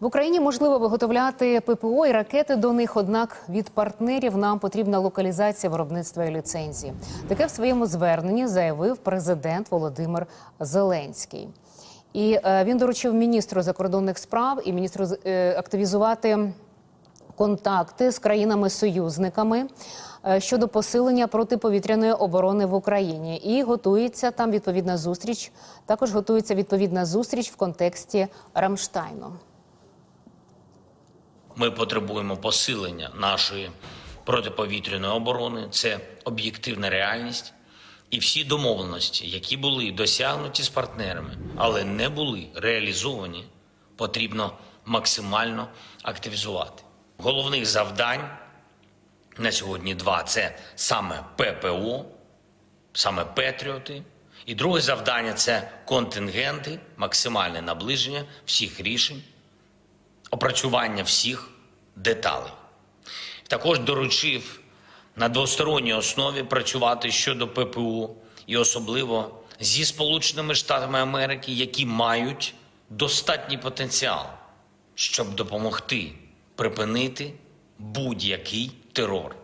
В Україні можливо виготовляти ППО і ракети до них. Однак від партнерів нам потрібна локалізація виробництва і ліцензії. Таке в своєму зверненні заявив президент Володимир Зеленський. І е, він доручив міністру закордонних справ і міністру е, активізувати контакти з країнами-союзниками е, щодо посилення протиповітряної оборони в Україні. І готується там відповідна зустріч. Також готується відповідна зустріч в контексті Рамштайну. Ми потребуємо посилення нашої протиповітряної оборони. Це об'єктивна реальність. І всі домовленості, які були досягнуті з партнерами, але не були реалізовані, потрібно максимально активізувати. Головних завдань на сьогодні два це саме ППО, саме Петріоти. І друге завдання це контингенти, максимальне наближення всіх рішень опрацювання всіх деталей. Також доручив на двосторонній основі працювати щодо ППУ і особливо зі Сполученими Штатами Америки, які мають достатній потенціал, щоб допомогти припинити будь-який терор.